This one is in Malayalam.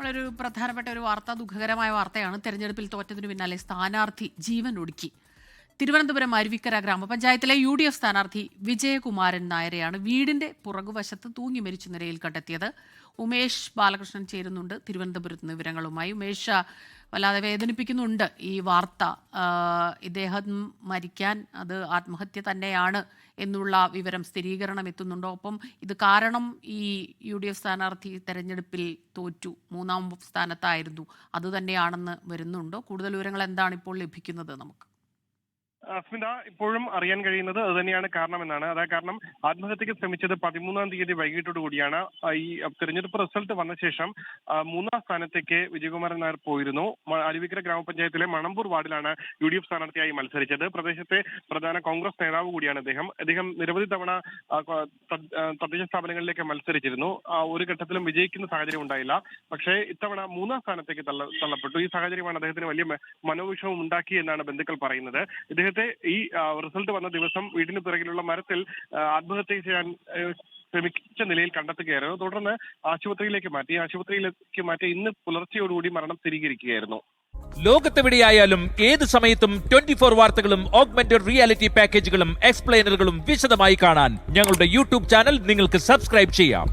വളരെ പ്രധാനപ്പെട്ട ഒരു വാർത്ത ദുഃഖകരമായ വാർത്തയാണ്. തെരഞ്ഞെടുപ്പിൽ തോറ്റതിനു പിന്നാലെ സ്ഥാനാർത്ഥി ജീവൻ ഒടുക്കി. തിരുവനന്തപുരം അരുവിക്കര ഗ്രാമപഞ്ചായത്തിലെ യു ഡി എഫ് സ്ഥാനാർത്ഥി വിജയകുമാരൻ നായരെയാണ് വീടിന്റെ പുറകുവശത്ത് തൂങ്ങി മരിച്ച നിലയിൽ കണ്ടെത്തിയത്. ഉമേഷ് ബാലകൃഷ്ണൻ ചേരുന്നുണ്ട്. തിരുവനന്തപുരത്ത് നിന്ന് വിവരങ്ങളുമായി. ഉമേഷ് വല്ലാതെ വേദനിപ്പിക്കുന്നുണ്ട്. ഈ വാർത്ത ഇദ്ദേഹം മരിക്കാൻ അത് ആത്മഹത്യ തന്നെയാണ് എന്നുള്ള വിവരം സ്ഥിരീകരണം എത്തുന്നുണ്ടോ. ഒപ്പം ഇത് കാരണം ഈ യു ഡി എഫ് സ്ഥാനാർത്ഥി തെരഞ്ഞെടുപ്പിൽ തോറ്റു. മൂന്നാം സ്ഥാനത്തായിരുന്നു. അത് തന്നെയാണെന്ന് വരുന്നുണ്ടോ. കൂടുതൽ വിവരങ്ങൾ എന്താണ് ഇപ്പോൾ ലഭിക്കുന്നത് നമുക്ക്? അസ്മിത ഇപ്പോഴും അറിയാൻ കഴിയുന്നത് അത് തന്നെയാണ് കാരണമെന്നാണ്. അതായത് കാരണം ആത്മഹത്യക്ക് ശ്രമിച്ചത് പതിമൂന്നാം തീയതി വൈകിട്ടോട് കൂടിയാണ്. ഈ തെരഞ്ഞെടുപ്പ് റിസൾട്ട് വന്ന ശേഷം മൂന്നാം സ്ഥാനത്തേക്ക് വിജയകുമാരൻ നായർ പോയിരുന്നു. അരുവിക്കര ഗ്രാമപഞ്ചായത്തിലെ മണമ്പൂർ വാർഡിലാണ് യു ഡി എഫ് സ്ഥാനാർത്ഥിയായി മത്സരിച്ചത്. പ്രദേശത്തെ പ്രധാന കോൺഗ്രസ് നേതാവ് കൂടിയാണ് അദ്ദേഹം. അദ്ദേഹം നിരവധി തവണ തദ്ദേശ സ്ഥാപനങ്ങളിലേക്ക് മത്സരിച്ചിരുന്നു. ഒരു ഘട്ടത്തിലും വിജയിക്കുന്ന സാഹചര്യം ഉണ്ടായില്ല. പക്ഷേ ഇത്തവണ മൂന്നാം സ്ഥാനത്തേക്ക് തള്ള തള്ളപ്പെട്ടു. ഈ സാഹചര്യമാണ് അദ്ദേഹത്തിന് വലിയ മനോവിഷമം ഉണ്ടാക്കി എന്നാണ് ബന്ധുക്കൾ പറയുന്നത്. ഇദ്ദേഹത്തെ ഈ റിസൾട്ട് വന്ന ദിവസം വീടിന് പിറകിലുള്ള മരത്തിൽ ആത്മഹത്യ ചെയ്യാൻ ശ്രമിച്ച നിലയിൽ കണ്ടെത്തുകയായിരുന്നു. തുടർന്ന് ആശുപത്രിയിലേക്ക് മാറ്റി. ആശുപത്രിയിലേക്ക് മാറ്റി ഇന്ന് പുലർച്ചെയോടുകൂടി മരണം സ്ഥിരീകരിക്കുകയായിരുന്നു. ലോകത്തെവിടെയായാലും ഏത് സമയത്തും ട്വന്റി ഫോർ വാർത്തകളും ഓഗ്മെന്റഡ് റിയാലിറ്റി പാക്കേജുകളും എക്സ്പ്ലെയിനറുകളും വിശദമായി കാണാൻ ഞങ്ങളുടെ യൂട്യൂബ് ചാനൽ നിങ്ങൾക്ക് സബ്സ്ക്രൈബ് ചെയ്യാം.